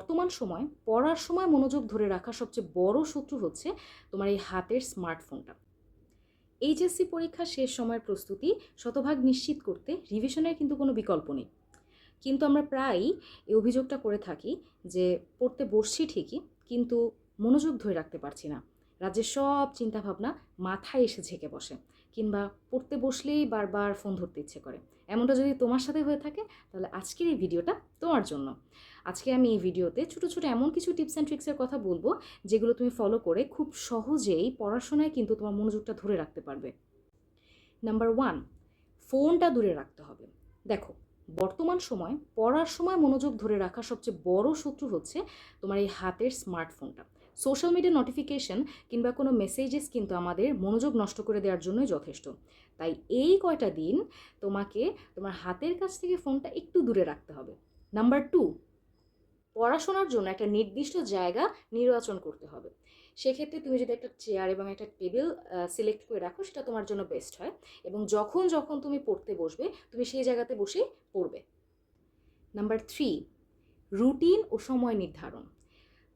বর্তমান সময় পড়ার সময় মনোযোগ ধরে রাখা সবচেয়ে বড় শত্রু হচ্ছে তোমার এই হাতের স্মার্টফোনটা। এইচএসসি পরীক্ষা শেষ সময়ের প্রস্তুতি শতভাগ নিশ্চিত করতে রিভিশনের কিন্তু কোনো বিকল্প নেই। কিন্তু আমরা প্রায়ই এই অভিযোগটা করে থাকি যে পড়তে বসছি ঠিকই, কিন্তু মনোযোগ ধরে রাখতে পারছি না। রাজ্যের সব চিন্তাভাবনা মাথায় এসে ঝেঁকে বসে কিংবা পড়তে বসলেই বারবার ফোন ধরতে ইচ্ছে করে। এমনটা যদি তোমার সাথে হয়ে থাকে, তাহলে আজকের এই ভিডিওটা তোমার জন্য। আজকে আমি এই ভিডিওতে ছোটো ছোটো এমন কিছু টিপস অ্যান্ড ট্রিক্সের কথা বলব, যেগুলো তুমি ফলো করে খুব সহজেই পড়াশোনায় কিন্তু তোমার মনোযোগটা ধরে রাখতে পারবে। নাম্বার ওয়ান, ফোনটা দূরে রাখতে হবে। দেখো, বর্তমান সময় পড়ার সময় মনোযোগ ধরে রাখা সবচেয়ে বড় শত্রু হচ্ছে তোমার এই হাতের স্মার্টফোনটা। সোশ্যাল মিডিয়া নোটিফিকেশন কিংবা কোনো মেসেজেস কিন্তু আমাদের মনোযোগ নষ্ট করে দেওয়ার জন্যই যথেষ্ট। তাই এই কয়টা দিন তোমাকে, তোমার হাতের কাছ থেকে ফোনটা একটু দূরে রাখতে হবে। নাম্বার টু, পড়াশোনার জন্য একটা নির্দিষ্ট জায়গা নির্বাচন করতে হবে। সেক্ষেত্রে তুমি যদি একটা চেয়ার এবং একটা টেবিল সিলেক্ট করে রাখো, সেটা তোমার জন্য বেস্ট হয়। এবং যখন যখন তুমি পড়তে বসবে, তুমি সেই জায়গাতে বসেই পড়বে। নাম্বার থ্রি, রুটিন ও সময় নির্ধারণ।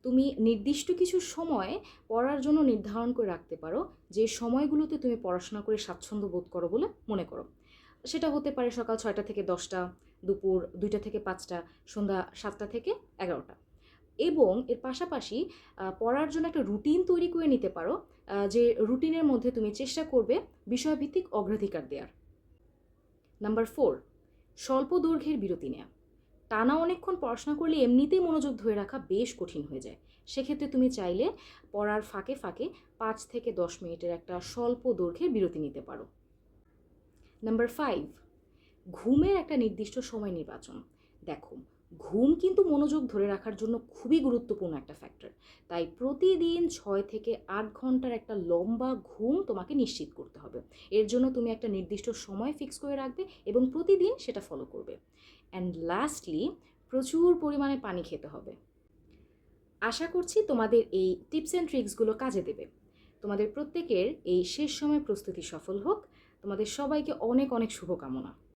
তুমি নির্দিষ্ট কিছু সময় পড়ার জন্য নির্ধারণ করে রাখতে পারো, যে সময়গুলোতে তুমি পড়াশোনা করে স্বাচ্ছন্দ্য বোধ করো বলে মনে করো। সেটা হতে পারে সকাল ছয়টা থেকে দশটা, দুপুর দুইটা থেকে পাঁচটা, সন্ধ্যা সাতটা থেকে এগারোটা। এবং এর পাশাপাশি পড়ার জন্য একটা রুটিন তৈরি করে নিতে পারো যে রুটিনের মধ্যে তুমি চেষ্টা করবে বিষয়ভিত্তিক অগ্রাধিকার দেওয়ার নাম্বার ফোর, স্বল্প দৈর্ঘ্যের বিরতি নেওয়া টানা অনেকক্ষণ পড়াশোনা করলে এমনিতেই মনোযোগ ধরে রাখা বেশ কঠিন হয়ে যায়। সেক্ষেত্রে তুমি চাইলে পড়ার ফাঁকে ফাঁকে পাঁচ থেকে দশ মিনিটের একটা স্বল্প দৈর্ঘ্যের বিরতি নিতে পারো। নাম্বার ফাইভ ঘুমের একটা নির্দিষ্ট সময় নির্বাচন। দেখো ঘুম কিন্তু মনোযোগ ধরে রাখার জন্য খুবই গুরুত্বপূর্ণ একটা ফ্যাক্টর তাই প্রতিদিন ছয় থেকে আট ঘণ্টার একটা লম্বা ঘুম তোমাকে নিশ্চিত করতে হবে। এর জন্য তুমি একটা নির্দিষ্ট সময় ফিক্স করে রাখবে এবং প্রতিদিন সেটা ফলো করবে। অ্যান্ড লাস্টলি প্রচুর পরিমাণে পানি খেতে হবে। আশা করছি তোমাদের এই টিপস অ্যান্ড ট্রিক্সগুলো কাজে দেবে। তোমাদের প্রত্যেকের এই শেষ সময় প্রস্তুতি সফল হোক। তোমাদের সবাইকে অনেক অনেক শুভকামনা।